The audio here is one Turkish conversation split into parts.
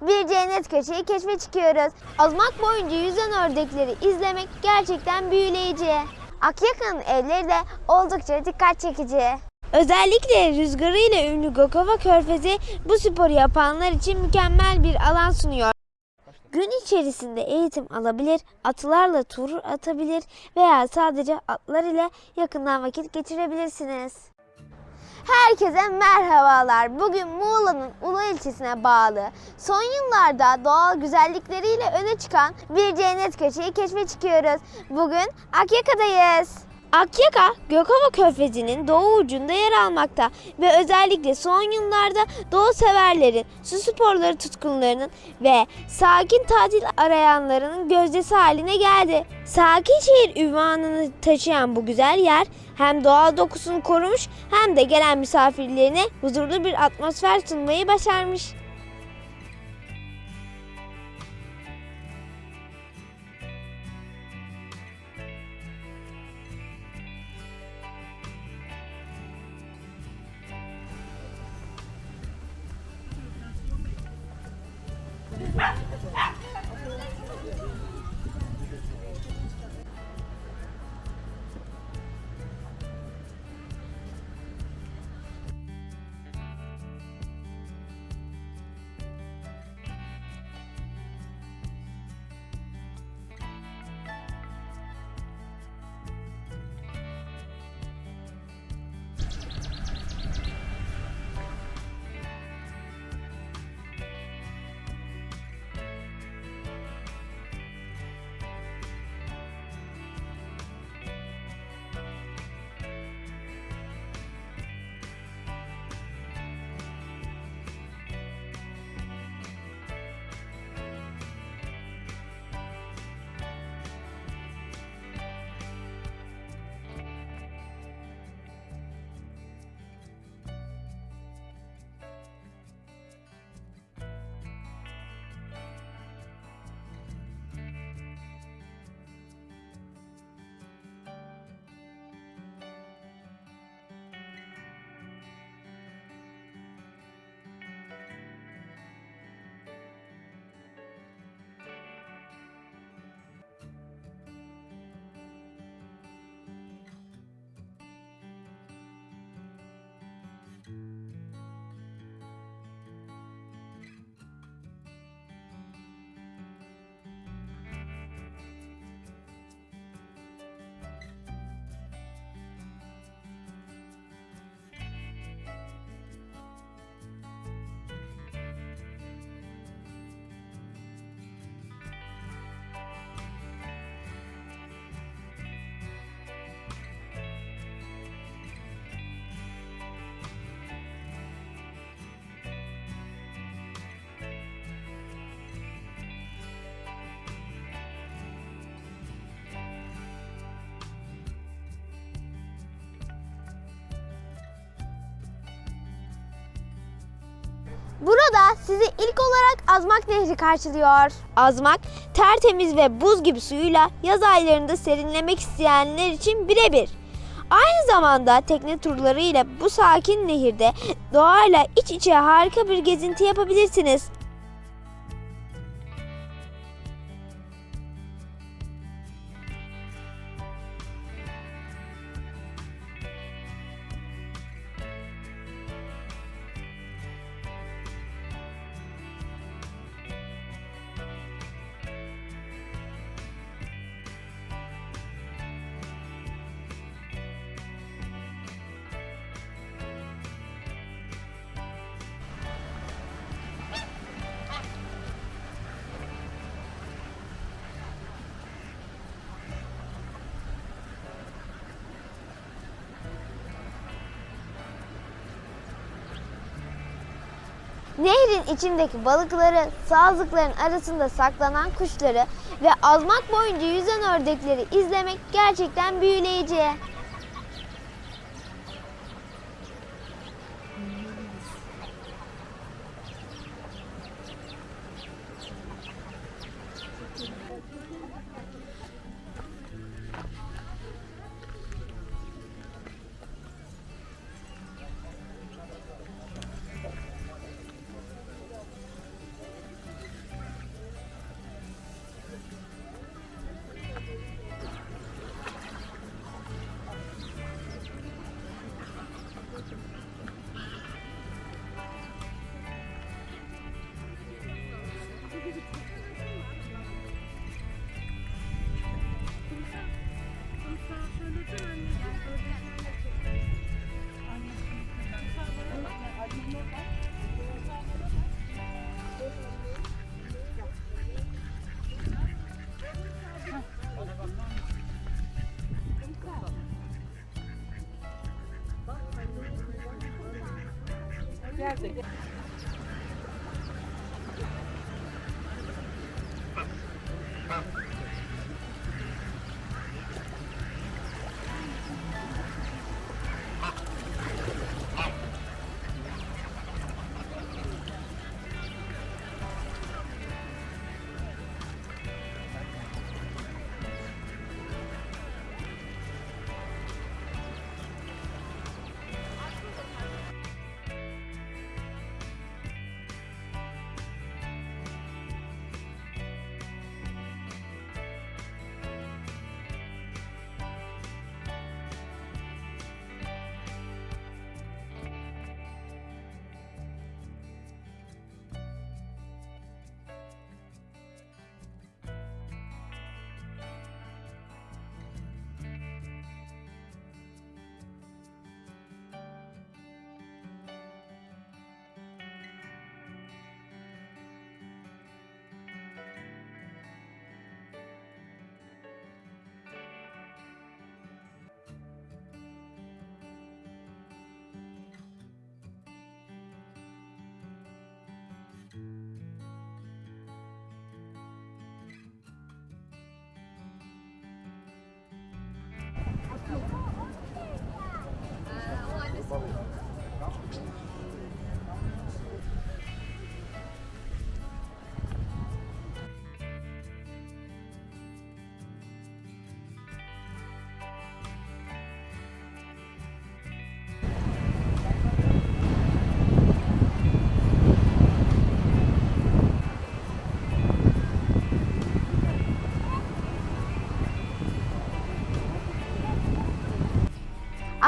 bir cennet köşeyi keşfe çıkıyoruz. Azmak boyunca yüzen ördekleri izlemek gerçekten büyüleyici. Akyaka'nın evleri de oldukça dikkat çekici. Özellikle rüzgarıyla ünlü Gokova Körfezi bu sporu yapanlar için mükemmel bir alan sunuyor. Gün içerisinde eğitim alabilir, atlarla tur atabilir veya sadece atlar ile yakından vakit geçirebilirsiniz. Herkese merhabalar. Bugün Muğla'nın Ulu ilçesine bağlı, son yıllarda doğal güzellikleriyle öne çıkan bir cennet köşeyi keşfe çıkıyoruz. Bugün Akyaka'dayız. Akyaka, Gökova Körfezi'nin doğu ucunda yer almakta ve özellikle son yıllarda doğu severlerin, su sporları tutkunlarının ve sakin tatil arayanlarının gözdesi haline geldi. Sakin şehir ünvanını taşıyan bu güzel yer hem doğal dokusunu korumuş hem de gelen misafirlerine huzurlu bir atmosfer sunmayı başarmış. Ah! Burada sizi ilk olarak Azmak Nehri karşılıyor. Azmak, tertemiz ve buz gibi suyuyla yaz aylarında serinlemek isteyenler için birebir. Aynı zamanda tekne turları ile bu sakin nehirde doğayla iç içe harika bir gezinti yapabilirsiniz. Nehrin içindeki balıkları, sazlıkların arasında saklanan kuşları ve azmak boyunca yüzen ördekleri izlemek gerçekten büyüleyici.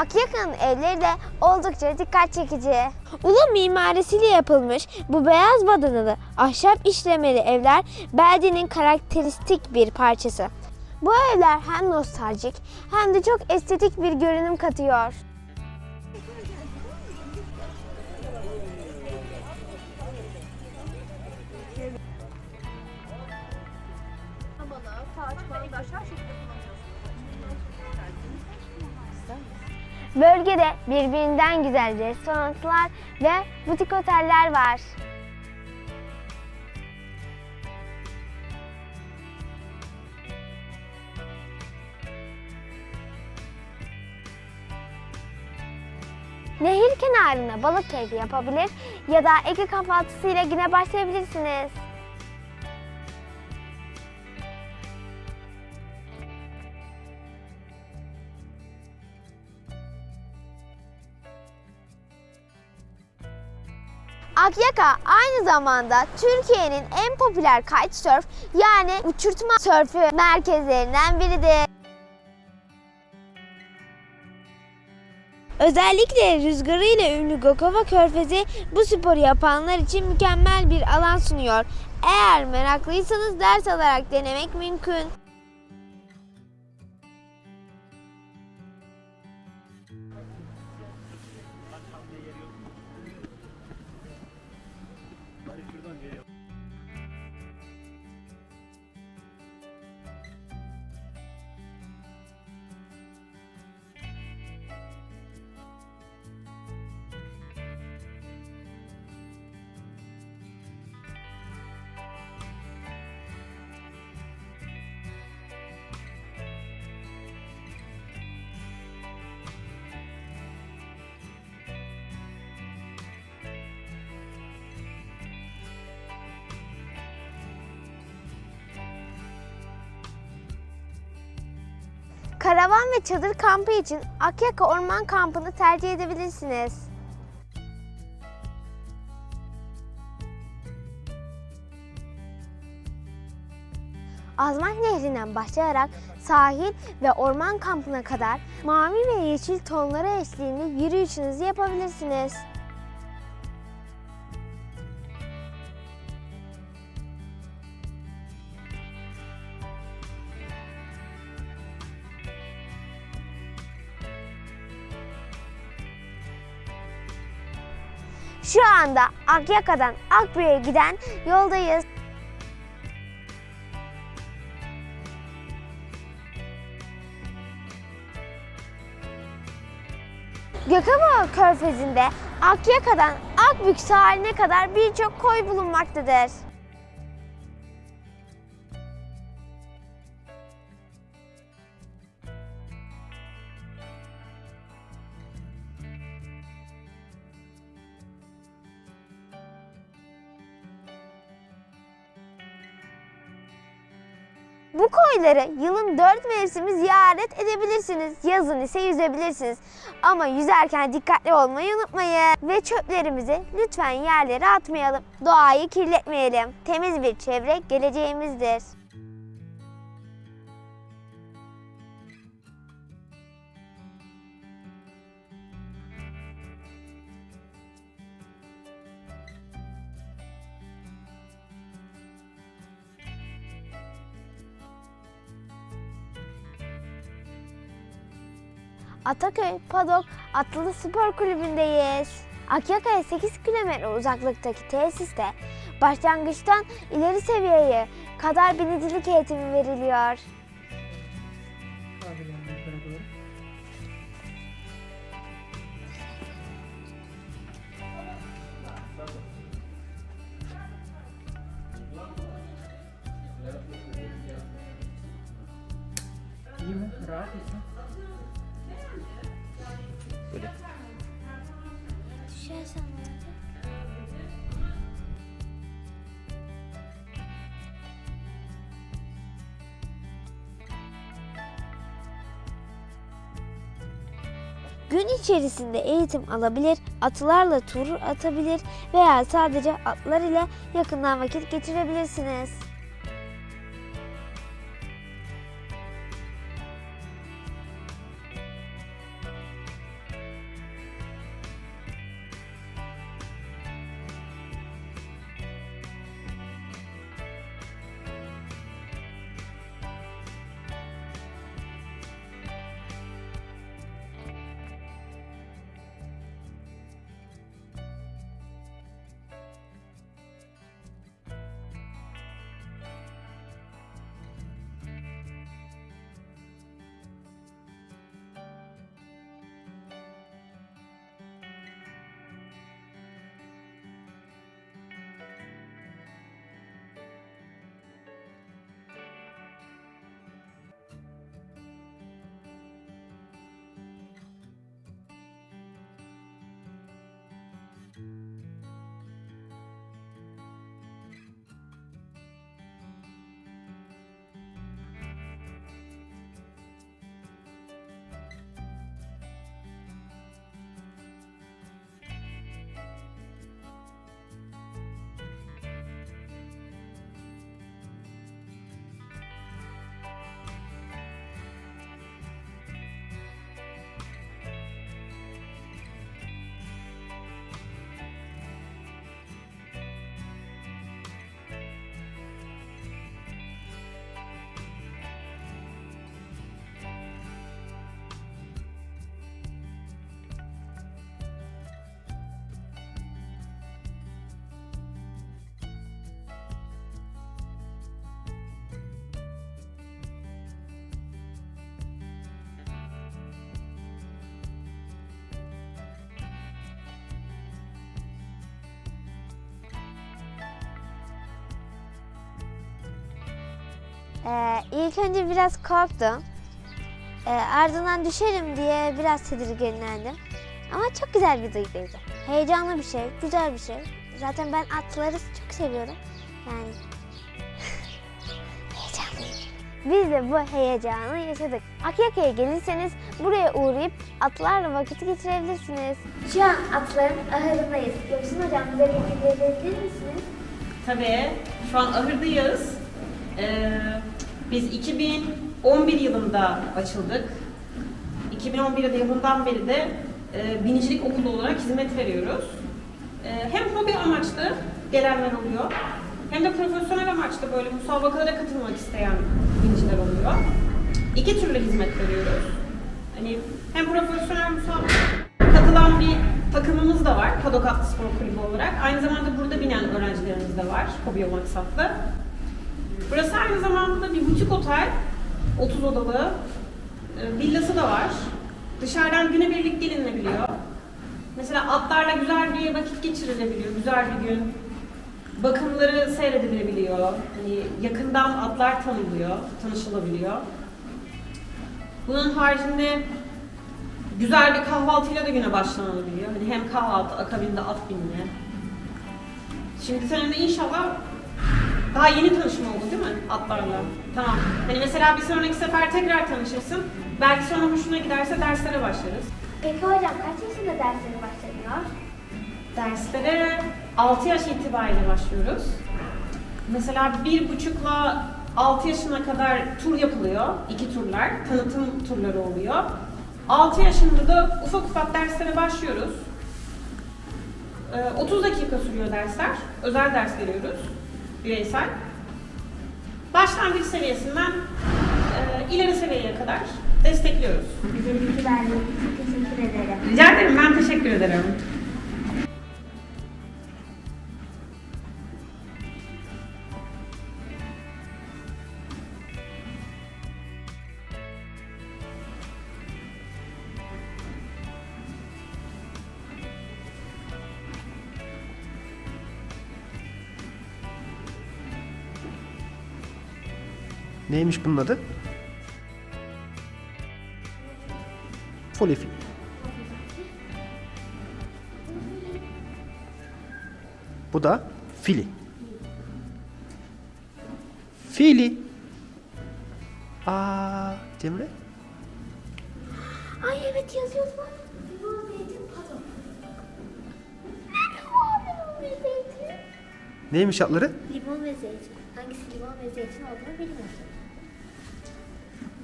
Akyaka'nın evleri de oldukça dikkat çekici. Ulu mimarisiyle yapılmış bu beyaz badanalı ahşap işlemeli evler beldenin karakteristik bir parçası. Bu evler hem nostaljik hem de çok estetik bir görünüm katıyor. Bölgede birbirinden güzel restoranlar ve butik oteller var. Nehir kenarına balık keyfi yapabilir ya da Ege kahvaltısıyla güne başlayabilirsiniz. Akyaka aynı zamanda Türkiye'nin en popüler kitesurf yani uçurtma sörfü merkezlerinden biridir. Özellikle rüzgarıyla ünlü Gokova Körfezi bu sporu yapanlar için mükemmel bir alan sunuyor. Eğer meraklıysanız ders alarak denemek mümkün. Karavan ve çadır kampı için Akyaka Orman Kampı'nı tercih edebilirsiniz. Azmak Nehri'nden başlayarak sahil ve orman kampına kadar mavi ve yeşil tonları eşliğinde yürüyüşünüzü yapabilirsiniz. Şu anda Akyaka'dan Akbü'ye giden yoldayız. Gökova Körfezi'nde Akyaka'dan Akbük sahiline kadar birçok koy bulunmaktadır. Koyları yılın dört mevsimi ziyaret edebilirsiniz. Yazın ise yüzebilirsiniz. Ama yüzerken dikkatli olmayı unutmayın. Ve çöplerimizi lütfen yerlere atmayalım. Doğayı kirletmeyelim. Temiz bir çevre geleceğimizdir. Ataköy Padok Atlı Spor Kulübü'ndeyiz. Akyaka'ya 8 kilometre uzaklıktaki tesiste başlangıçtan ileri seviyeye kadar binicilik eğitimi veriliyor. Gün içerisinde eğitim alabilir, atlarla tur atabilir veya sadece atlar ile yakından vakit geçirebilirsiniz. Ee, ilk önce biraz korktum. Ee, ardından düşerim diye biraz tedirginlendim. Ama çok güzel bir duyguydu. Heyecanlı bir şey, güzel bir şey. Zaten ben atları çok seviyorum. Yani heyecanlıyım. Biz de bu heyecanı yaşadık. Akyaka'ya gelirseniz buraya uğrayıp atlarla vakit geçirebilirsiniz. Şu an atların ahırındayız. Göksun Hocam bize bilgi verebilir misiniz? Tabii. Şu an ahırdayız. Ee, biz 2011 yılında açıldık. 2011 yılından beri de e, binicilik okulu olarak hizmet veriyoruz. Ee, hem hobi amaçlı gelenler oluyor, hem de profesyonel amaçlı böyle müsabakalara katılmak isteyen biniciler oluyor. İki türlü hizmet veriyoruz. Hani hem profesyonel müsabaka katılan bir takımımız da var. Padok Atlı Spor Kulübü olarak. Aynı zamanda burada binen öğrencilerimiz de var. Hobi maksatlı. Burası aynı zamanda bir butik otel. 30 odalı. E, Villası da var. Dışarıdan günübirlik gelinebiliyor. Mesela atlarla güzel bir vakit geçirilebiliyor, güzel bir gün. Bakımları seyredilebiliyor. Hani yakından atlar tanınıyor, tanışılabiliyor. Bunun haricinde güzel bir kahvaltıyla da güne başlanabiliyor. Hani hem kahvaltı akabinde at binme. Şimdi seninle inşallah daha yeni tanışma oldu değil mi atlarla? Tamam. Hani mesela bir sonraki sefer tekrar tanışırsın. Belki sonra hoşuna giderse derslere başlarız. Peki hocam kaç yaşında derslere başlanıyor? Derslere 6 yaş itibariyle başlıyoruz. Mesela bir buçukla 6 yaşına kadar tur yapılıyor. iki turlar. Tanıtım turları oluyor. 6 yaşında da ufak ufak derslere başlıyoruz. Ee, 30 dakika sürüyor dersler. Özel ders veriyoruz. Bireysel. Başlangıç seviyesinden e, ileri seviyeye kadar destekliyoruz. Bize bilgi verdiğiniz için teşekkür ederim. Rica ederim. Ben teşekkür ederim. Neymiş bunun adı? Folifil. Bu da fili. Fili. Aa, Cemre? Ay evet yazıyordu. Neymiş adları? Limon ve zeytin. Ve zeytin olduğunu bilmiyorum.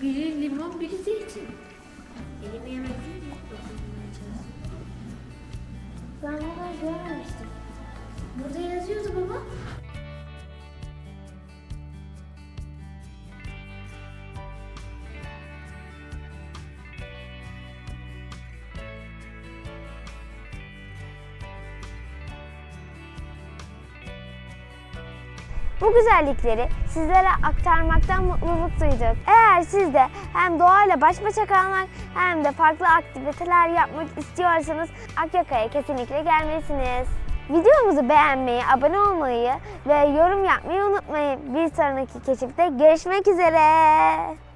Biri limon, biri zeytin. Elimi yemek değil mi? Ben bunları görmemiştim. Burada yazıyordu baba. Güzellikleri sizlere aktarmaktan mutluluk duyduk. Eğer siz de hem doğayla baş başa kalmak hem de farklı aktiviteler yapmak istiyorsanız Akyaka'ya kesinlikle gelmelisiniz. Videomuzu beğenmeyi, abone olmayı ve yorum yapmayı unutmayın. Bir sonraki keşifte görüşmek üzere.